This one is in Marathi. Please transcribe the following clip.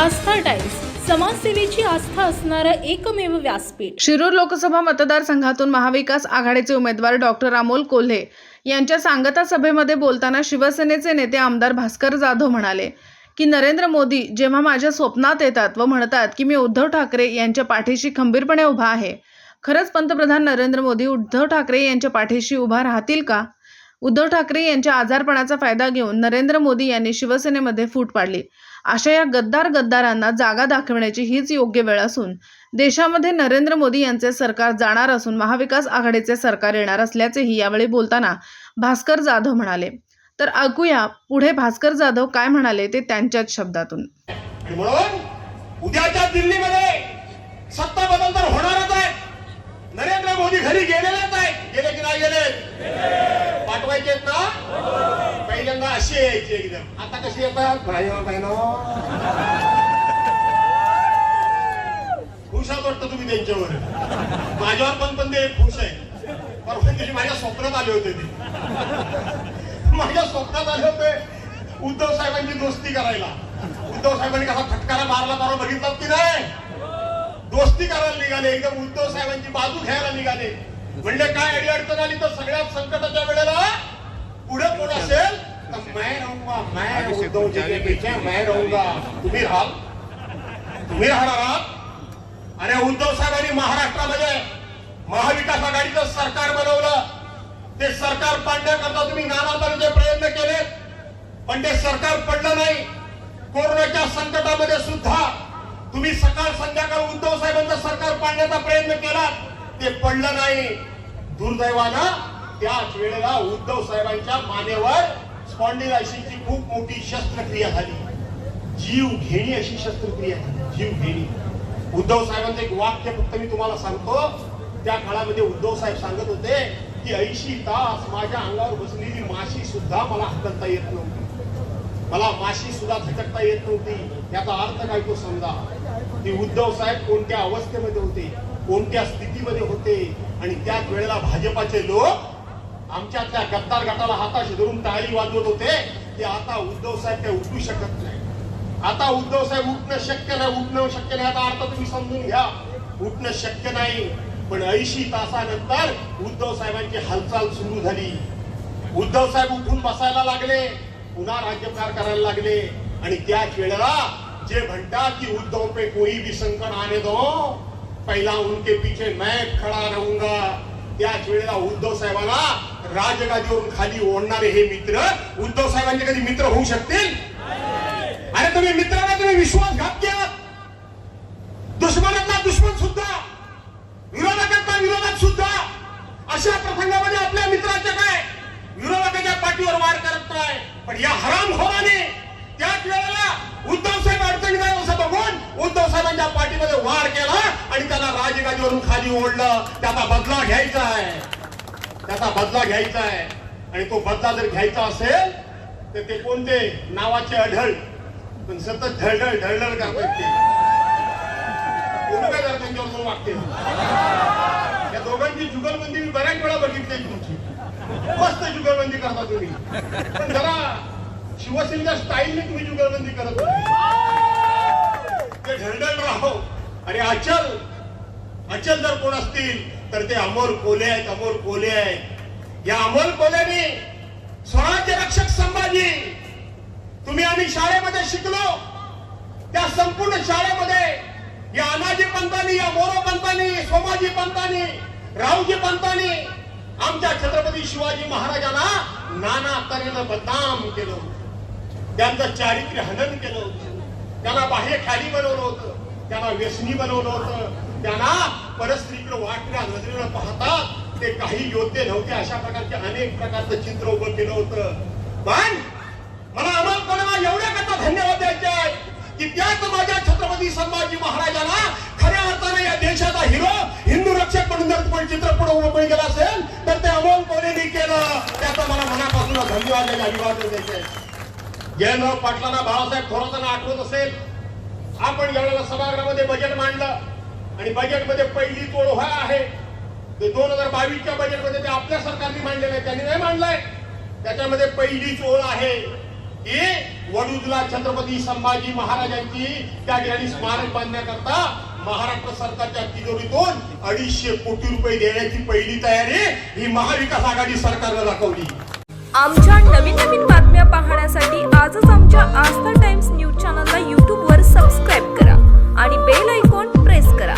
आस्था टाइम्स समाजसेवेची आस्था असणारं एकमेव व्यासपीठ. शिरूर लोकसभा मतदारसंघातून महाविकास आघाडीचे उमेदवार डॉक्टर अमोल कोल्हे यांच्या सांगता सभेमध्ये बोलताना शिवसेनेचे नेते आमदार भास्कर जाधव म्हणाले की नरेंद्र मोदी जेव्हा माझ्या स्वप्नात येतात व म्हणतात की मी उद्धव ठाकरे यांच्या पाठीशी खंबीरपणे उभा आहे खरंच पंतप्रधान नरेंद्र मोदी उद्धव ठाकरे यांच्या पाठीशी उभा राहतील का? उद्धव ठाकरे यांच्या आजारपणाचा फायदा घेऊन नरेंद्र मोदी यांनी शिवसेनेमध्ये फूट पाडली. अशा या गद्दार गद्दारांना जागा दाखवण्याची हीच योग्य वेळ असून देशामध्ये नरेंद्र मोदी यांचे सरकार जाणार असून महाविकास आघाडीचे सरकार येणार असल्याचेही यावेळी बोलताना भास्कर जाधव म्हणाले. तर ऐकूया पुढे भास्कर जाधव काय म्हणाले ते त्यांच्याच शब्दातून. उद्याच्या दिल्लीमध्ये सत्ता बदल तर होणारच आहे. नरेंद्र मोदी घरी गेलेलेच आहे गेले की नाही गेले? अशी यायची एकदम आता कशी येतात भाईनो बहिनो खुश आहात वाटतं तुम्ही त्यांच्यावर. माझ्यावर पण पण ते खुश आहे. परवा दिवशी माझ्या स्वप्नात आले होते ते. माझ्या स्वप्नात आले होते उद्धव साहेबांची दोस्ती करायला. उद्धव साहेबांनी कसा फटकारा मारला मारून बघितलं की नाही? दोस्ती करायला निघाले. एकदम उद्धव साहेबांची बाजू घ्यायला निघाले. म्हणजे काय अडी अडचण आली तर सगळ्यात संकटाच्या वेळेला पुढे कोण असेल तर मैं रहूंगा मैं उद्धव जी के पीछे मैं रहूंगा तुम्ही राहाल तुम्ही राहणार आहात? अरे उद्धव साहेबांनी महाराष्ट्रामध्ये महाविकास आघाडीचं सरकार बनवलं. ते सरकार पाडण्याकरता तुम्ही नाना प्रयत्न केले पण ते सरकार पडलं नाही. कोरोनाच्या संकटामध्ये सुद्धा तुम्ही सकाळ संध्याकाळ उद्धव साहेबांचं सरकार पाडण्याचा प्रयत्न केला ते पडलं नाही. दुर्दैवानं त्याच वेळेला उद्धव साहेबांच्या मानेवर स्पॉन्डिलायसिसची खूप मोठी शस्त्रक्रिया झाली. जीव घेणी अशी शस्त्रक्रिया झाली. जीव घेणी. उद्धव साहेबांचं एक वाक्य फक्त मी तुम्हाला सांगतो. त्या काळामध्ये उद्धव साहेब सांगत होते की ऐंशी तास माझ्या अंगावर बसलेली माशी सुद्धा मला हाकलता येत नव्हती. मला माशी सुद्धा झटकता येत नव्हती. याचा अर्थ काय तो समजा. की उद्धव साहेब कोणत्या अवस्थेमध्ये होते कोणत्या स्थितीमध्ये होते आणि त्याच वेळेला भाजपाचे लोक आमच्यातल्या गद्दार गटाला हाताशी धरून टाळी वाजवत होते की आता उद्धव साहेब काही उठू शकत नाही. आता उद्धव साहेब उठणं शक्य नाही उठणं शक्य नाही. आता अर्थ तुम्ही समजून घ्या. उठणं शक्य नाही. पण ऐंशी तासानंतर उद्धव साहेबांची हालचाल सुरू झाली. उद्धव साहेब उठून बसायला लागले पुन्हा राज्यकार करायला लागले. आणि त्याच वेळेला जे म्हणतात की उद्धव पे कोई भी संकट आने दो पहिला उनके पीछे मैं खडा रहूंगा. त्याच वेळेला उद्धव साहेबांना राजगादीवरून खाली ओढणारे हे मित्र उद्धव साहेबांचे कधी मित्र होऊ शकतील? अरे तुम्ही मित्रांना तुम्ही विश्वासघात केला दुश्मनातला दुश्मन सुद्धा विरोधकांचा विरोधक सुद्धा अशा प्रसंगामध्ये आपल्या मित्राच्या काय? विरोधकाच्या पाठीवर वार करत नाही. पण या हरामखोराने त्याच वेळेला उद्धव साहेब अडचणीत आहे असं बघून उद्धव साहेबांच्या पाठीमध्ये वार केला आणि त्याला राजगादीवरून खाली ओढलं. त्याचा बदला घ्यायचा आहे. त्याचा बदला घ्यायचा आहे. आणि तो बदला जर घ्यायचा असेल तर ते कोणते? नावाचे अढळ. पण सतत ढळढळ ढळढळ करतात ते. काय करतात त्यांच्यावर दोन वागते या दोघांची जुगलबंदी मी बऱ्याच वेळा बघितली तुमची. मस्त जुगलबंदी करता तुम्ही. पण जरा शिवसेनेच्या स्टाईलने तुम्ही जुगलबंदी करत होते. ते ढळढळ राहो. अरे अचल अचल जर कोण असतील तर ते अमोल कोले आहेत अमोल कोले आहेत. या अमोल कोलेने स्वराज्य रक्षक संभाजी तुम्ही आम्ही शाळेमध्ये शिकलो. त्या संपूर्ण शाळेमध्ये या अनाजी पंतांनी या मोरो पंतांनी सोमाजी पंतांनी रावजी पंतांनी आमच्या छत्रपती शिवाजी महाराजांना नाना तऱ्हेनं बदनाम केलं होतं. त्यांचं चारित्र्य हनन केलं होतं. त्यांना बाह्य ख्याली बनवलं होतं. त्यांना व्यसनी बनवलं होतं. त्यांना परस्त्रीकडे वाटण्या नजरेला पाहता ते काही योद्धे नव्हते. अशा प्रकारचे अनेक प्रकारचं चित्र उभं केलं होतं. पण मला अमल परमा एवढ्या करता धन्यवाद द्यायचे आहेत की त्याच माझ्या छत्रपती संभाजी महाराजांना खऱ्या अर्थाने या देशाचा हिरो हिंदू रक्षक म्हणून जर कोणी चित्रपट उभं केला असेल तर ते अमोल कोलेनी केलं. त्याचा मला मनापासून धन्यवाद द्यायचे अभिवादन द्यायचे जयंतराव पाटलांना बाळासाहेब थोरातांना आठवत असेल आपण यावेळेला सभागृहामध्ये बजेट मांडलं. आणि बजेटमध्ये पहिली तोड हा आहे. दोन हजार बावीसच्या बजेटमध्ये ते आपल्या सरकारने मांडलेलं आहे. त्यांनी नाही मांडलंय. त्याच्यामध्ये पहिली चोळ आहे की वडुजला छत्रपती संभाजी महाराजांची त्या ठिकाणी स्मारक बांधण्याकरता महाराष्ट्र सरकारच्या तिजोरीतून अडीचशे कोटी रुपये देण्याची पहिली तयारी ही महाविकास आघाडी सरकारनं दाखवली. आमच्या नवीन नवीन बातम्या पाहण्यासाठी आजच आमच्या आस्था टाइम्स न्यूज चॅनलला यूट्यूबवर सबस्क्राईब करा आणि बेल आयकॉन प्रेस करा.